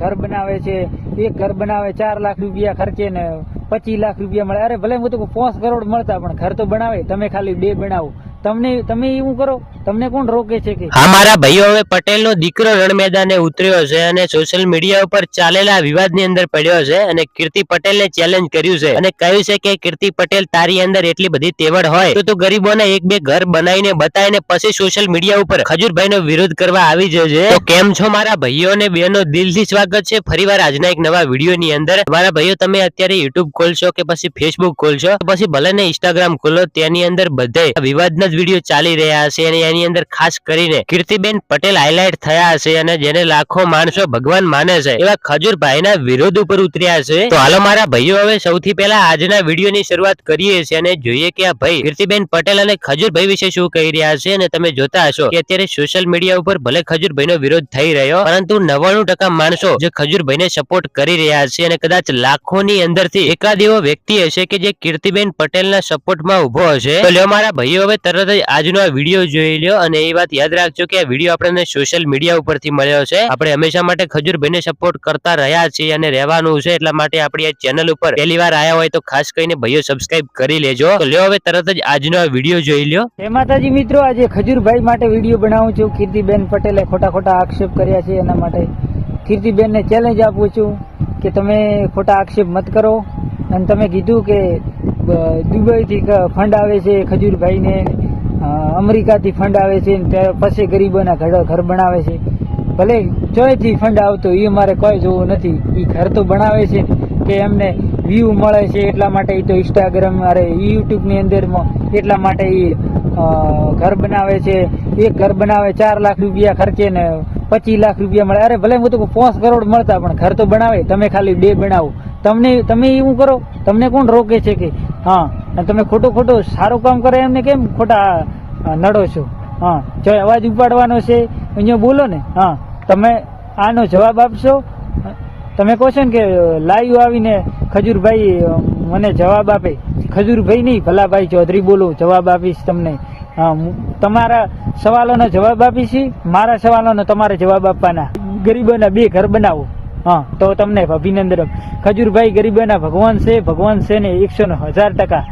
ઘર બનાવે છે, એક ઘર બનાવે, ચાર લાખ રૂપિયા ખર્ચે ને પચીસ લાખ રૂપિયા મળે. અરે ભલે હું તો પાંચ કરોડ મળતા, પણ ઘર તો બનાવે. તમે ખાલી બે બનાવો. તમને, તમે એવું કરો, તમને કોણ રોકે છે કે? હા ભાઈઓ હવે પટેલનો દીકરો રણ મેદાને ઉતર્યો છે અને સોશિયલ મીડિયા ઉપર ચાલેલા વિવાદની અંદર પડ્યો છે અને કીર્તિ પટેલને ચેલેન્જ કર્યું છે. અને કહ્યું છે કે કીર્તિ પટેલ તારી અંદર એટલી બધી તેવડ હોય તો તું ગરીબોને એક બે ઘર બનાવીને બતાવીને પછી સોશિયલ મીડિયા ઉપર ખજૂરભાઈનો વિરોધ કરવા આવી જશે તો કેમ છો મારા ભાઈઓ અને બહેનો દિલથી સ્વાગત છે. ફરીવાર આજના એક નવા વિડીયોની અંદર. મારા ભાઈઓ, તમે અત્યારે યુટ્યુબ ખોલશો કે પછી ફેસબુક ખોલશો? પછી ભલે ને ઇન્સ્ટાગ્રામ ખોલો, તેની અંદર બધે વિવાદના જ વીડિયો ચાલી રહ્યા છે અને એની અંદર ખાસ કરીને કીર્તિબેન પટેલ હાઇલાઇટ થયા છે અને જેને લાખો માણસો ભગવાન માને છે. એવા ખજૂરભાઈના વિરોધ ઉપર ઉતર્યા છે. તો હાલો મારા ભાઈઓ, હવે સૌથી પહેલા આજના વિડીયોની શરૂઆત કરીએ છીએ અને જોઈએ કે આ ભાઈ કીર્તિબેન પટેલ અને ખજૂરભાઈ વિશે શું કહી રહ્યા છે અને તમે જોતા હશો કે અત્યારે સોશિયલ મીડિયા ઉપર ભલે ખજૂરભાઈનો વિરોધ થઈ રહ્યો, પરંતુ નવ્વાણું ટકા માણસો જે ખજૂરભાઈને સપોર્ટ કરી રહ્યા છે અને કદાચ લાખોની અંદરથી એકાદ એવો વ્યક્તિ હશે કે જે કીર્તિબેન પટેલના સપોર્ટમાં ઊભો હશે. તો લ્યો મારા ભાઈઓ, હવે તરત જ આજનો આ વીડિયો જોઈ લ્યો અને એ વાત યાદ રાખજો કે આ વીડિયો આપણને સોશિયલ મીડિયા ઉપરથી મળ્યો છે. આપણે હંમેશા માટે ખજૂરભાઈને સપોર્ટ કરતા રહ્યા છીએ અને રહેવાનું છે એટલા માટે આપણી આ ચેનલ ઉપર પહેલી વાર આયા હોય તો ખાસ કરીને ભાઈઓ સબસ્ક્રાઇબ કરી લેજો. તો લ્યો હવે તરત જ આજનો આ વીડિયો જોઈ લ્યો. હે માતાજી મિત્રો, આજે ખજૂરભાઈ માટે વીડિયો બનાવું છું. કીર્તિબેન પટેલે ખોટા ખોટા આક્ષેપ કર્યા છે એના માટે. કીર્તિબેનને ચેલેન્જ આપું છું કે તમે ખોટા આક્ષેપ મત કરો. અને તમે કીધું કે દુબઈથી ફંડ આવે છે ખજૂરભાઈને. અમેરિકાથી ફંડ આવે છે પછી ગરીબોના ઘર ઘર બનાવે છે. ભલે ચોયથી ફંડ આવતો એ મારે કોઈ જોવું નથી. એ ઘર તો બનાવે છે કે એમને વ્યૂ મળે છે એટલા માટે એ તો ઇન્સ્ટાગ્રામ અરે યુટ્યુબની અંદરમાં એટલા માટે એ ઘર બનાવે છે. એક ઘર બનાવે, ચાર લાખ રૂપિયા ખર્ચે ને પચીસ લાખ રૂપિયા મળે. અરે ભલે હું તો પાંચ કરોડ મળતા, પણ ઘર તો બનાવે. તમે ખાલી બે બનાવો. તમને, તમે એવું કરો. તમને કોણ રોકે છે કે હા, અને તમે ખોટું ખોટું સારું કામ કરે એમને કેમ? ખોટા નડો છો. હા, જો અવાજ ઉપાડવાનો છે, અહીંયા બોલો ને. હા, તમે આનો જવાબ આપશો? તમે કહો છો ને કે, લાઈવ આવીને ખજૂરભાઈ મને જવાબ આપે. ખજૂરભાઈ નહીં, ભલાભાઈ ચૌધરી બોલું, જવાબ આપીશ તમને. તમારા સવાલોનો જવાબ આપીશ મારા સવાલોનો તમારે જવાબ આપવાના. ગરીબોના બે ઘર બનાવો. હા, તો તમને અભિનંદન. ખજૂરભાઈ ગરીબોના ભગવાન છે ભગવાન છે ને એકસો ને હજાર ટકા.